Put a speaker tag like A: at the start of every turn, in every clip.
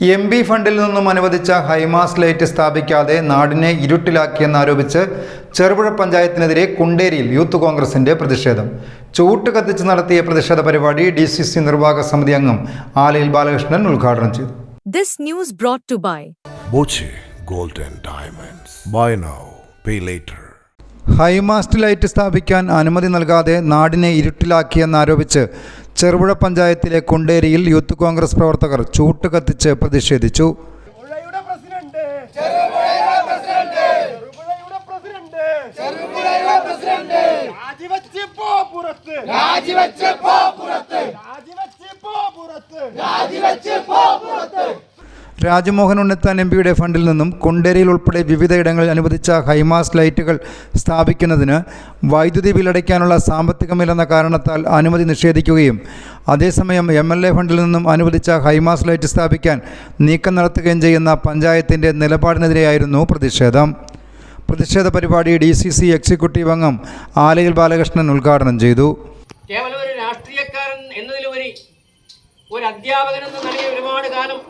A: M P ഫണ്ടിൽ നിന്നും അനുവദിച്ച ഹൈമാസ് ലൈറ്റ് സ്ഥാപിക്കാതെ നാടിനെ ഇരുട്ടിലാക്കിയെന്നാരോപിച്ച് ചെറുപുഴ പഞ്ചായത്തിനെതിരെ കുണ്ടേരിയിൽ യൂത്ത് കോൺഗ്രസിന്റെ പ്രതിഷേധം ചൂട്ട് കത്തിച്ച് നടത്തിയ പ്രതിഷേധ പരിപാടി ഡി സി സി നിർവാഹക സമിതി അംഗം ആലയിൽ ബാലകൃഷ്ണൻ ഉദ്ഘാടനം ചെയ്തു
B: This news brought to by
C: golden diamonds and Diamonds. Buy now, pay later.
A: High mast light സ്ഥാപിക്കാൻ അനുമതി നൽകാതെ നാടിനെ ഇരുട്ടിലാക്കിയെന്നാരോപിച്ച് ചെറുപുഴ പഞ്ചായത്തിലെ കൊണ്ടേരിയിൽ യൂത്ത് കോൺഗ്രസ് പ്രവർത്തകർ ചൂട്ട് കത്തിച്ച് പ്രതിഷേധിച്ചു.
D: ചെറുപുഴയുടെ പ്രസിഡന്റ്. ചെറുപുഴയുടെ പ്രസിഡന്റ്. ചെറുപുഴയുടെ പ്രസിഡന്റ്. രാജിവെച്ച് പോ പുറത്ത്. രാജിവെച്ച് പോ പുറത്ത് രാജിവെച്ച് പോ പുറത്ത് രാജിവെച്ച് പോ പുറത്ത്
A: രാജ്മോഹൻ ഉണ്ണിത്താൻ എം പിയുടെ ഫണ്ടിൽ നിന്നും കൊണ്ടേരിയിൽ ഉൾപ്പെടെ വിവിധയിടങ്ങളിൽ അനുവദിച്ച ഹൈമാസ് ലൈറ്റുകൾ സ്ഥാപിക്കുന്നതിന് വൈദ്യുതി ബില്ലടയ്ക്കാനുള്ള സാമ്പത്തികമില്ലെന്ന കാരണത്താൽ അനുമതി നിഷേധിക്കുകയും അതേസമയം എം എൽ എ ഫണ്ടിൽ നിന്നും അനുവദിച്ച ഹൈമാസ് ലൈറ്റ് സ്ഥാപിക്കാൻ നീക്കം നടത്തുകയും ചെയ്യുന്ന പഞ്ചായത്തിന്റെ നിലപാടിനെതിരെയായിരുന്നു പ്രതിഷേധം. പ്രതിഷേധ പരിപാടി ഡി സി സി എക്സിക്യൂട്ടീവ് അംഗം ആലയിൽ ബാലകൃഷ്ണൻ ഉദ്ഘാടനം ചെയ്തു.
E: കേവലം ഒരു രാഷ്ട്രീയക്കാരൻ എന്നതിലുപരി ഒരു അധ്യാപകൻ എന്ന നിലയിൽ ഒരുപാട് കാലം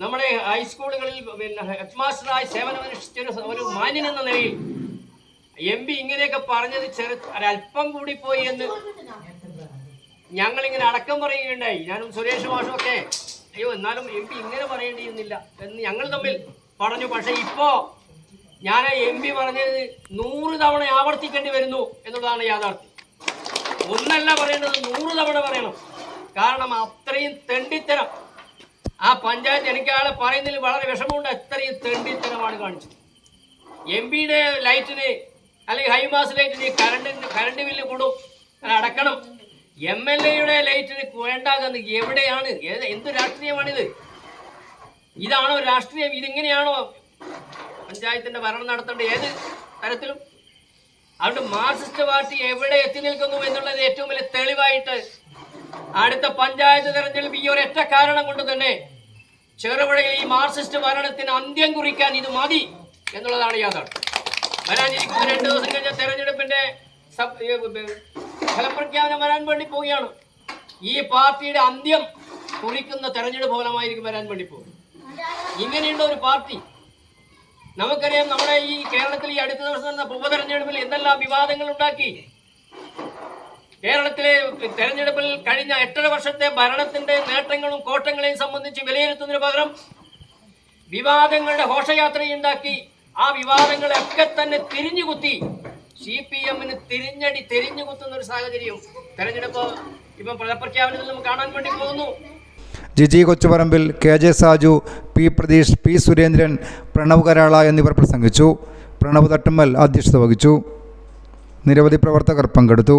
E: നമ്മുടെ ഹൈസ്കൂളുകളിൽ പിന്നെ ഹെഡ് മാസ്റ്ററായി സേവനമനുഷ്ഠിച്ച ഒരു- ഒരു മാന്യൻ എന്ന നിലയിൽ എം പി ഇങ്ങനെയൊക്കെ പറഞ്ഞത് ചെറു ഒരല്പം കൂടി പോയി എന്ന് ഞങ്ങളിങ്ങനെ അടക്കം പറയുകയുണ്ടായി. ഞാനും സുരേഷ് മാഷും ഒക്കെ അയ്യോ എന്നാലും എം പി ഇങ്ങനെ പറയേണ്ടിയിരുന്നില്ല എന്ന് ഞങ്ങൾ തമ്മിൽ പറഞ്ഞു. പക്ഷേ ഇപ്പോ ഞാൻ എം പി പറഞ്ഞത് നൂറ് തവണ ആവർത്തിക്കേണ്ടി വരുന്നു എന്നുള്ളതാണ് യാഥാർത്ഥ്യം. ഒന്നല്ല പറയേണ്ടത് നൂറ് തവണ പറയണം. കാരണം അത്രയും തെണ്ടിത്തരം ആ പഞ്ചായത്ത് എനിക്ക് ആളെ പറയുന്നതിൽ വളരെ വിഷമമുണ്ട്. അത്രയും തെണ്ടിത്തരമാണ് കാണിച്ചത് എം പിയുടെ ലൈറ്റിന് അല്ലെങ്കിൽ ഹൈമാസ് ലൈറ്റിന് കറണ്ടിന് കറണ്ട് ബില്ല് കൂടും. അടക്കണം. എം എൽ എയുടെ ലൈറ്റിന് വേണ്ടാകുന്നത് എവിടെയാണ്? എന്ത് രാഷ്ട്രീയമാണിത്? ഇതാണോ രാഷ്ട്രീയം? ഇതിങ്ങനെയാണോ പഞ്ചായത്തിന്റെ ഭരണം നടത്തേണ്ട ഏത് തരത്തിലും? അതുകൊണ്ട് മാർക്സിസ്റ്റ് പാർട്ടി എവിടെ എത്തി നിൽക്കുന്നു എന്നുള്ളത് ഏറ്റവും വലിയ തെളിവായിട്ട് അടുത്ത പഞ്ചായത്ത് തെരഞ്ഞെടുപ്പ് ഈ ഒരൊറ്റ കാരണം കൊണ്ട് തന്നെ ചെറുപുഴയിൽ ഈ മാർസിസ്റ്റ് ഭരണത്തിന് അന്ത്യം കുറിക്കാൻ ഇത് മതി എന്നുള്ളതാണ് യാഥാർത്ഥ്യം. വരാനിരിക്കുന്ന രണ്ട് ദിവസം കഴിഞ്ഞ തെരഞ്ഞെടുപ്പിന്റെ ഫലപ്രഖ്യാപനം വരാൻ വേണ്ടി പോവുകയാണ്. ഈ പാർട്ടിയുടെ അന്ത്യം കുറിക്കുന്ന തെരഞ്ഞെടുപ്പ് ഫലമായിരിക്കും വരാൻ വേണ്ടി പോകും ഇങ്ങനെയുള്ള ഒരു പാർട്ടി നമുക്കറിയാം നമ്മുടെ ഈ കേരളത്തിൽ ഈ അടുത്ത ദിവസം നടന്ന ഉപതെരഞ്ഞെടുപ്പിൽ എന്തെല്ലാം വിവാദങ്ങൾ ഉണ്ടാക്കി കേരളത്തിലെ തെരഞ്ഞെടുപ്പിൽ കഴിഞ്ഞ എട്ടര വർഷത്തെ ഭരണത്തിന്റെ നേട്ടങ്ങളും കോട്ടങ്ങളെയും സംബന്ധിച്ച് വിലയിരുത്തുന്നതിന് പകരം വിവാദങ്ങളുടെ ഘോഷയാത്രയുണ്ടാക്കി. ആ വിവാദങ്ങളെയൊക്കെ തന്നെ തിരിഞ്ഞുകുത്തി. സി പി എമ്മിന് തിരിഞ്ഞടി തിരിഞ്ഞുകുത്തുന്ന ഒരു സാഹചര്യം തെരഞ്ഞെടുപ്പ് ഇപ്പം ഫലപ്രഖ്യാപനത്തിൽ നമുക്ക് കാണാൻ വേണ്ടി പോകുന്നു.
A: Giji Kochuparambil K J Saju P Prateesh P Surendran Pranav Karala എന്നിവർ പ്രസംഗിച്ചു. പ്രണവ് തട്ടുമ്മൽ അധ്യക്ഷത വഹിച്ചു. നിരവധി പ്രവർത്തകർ പങ്കെടുത്തു.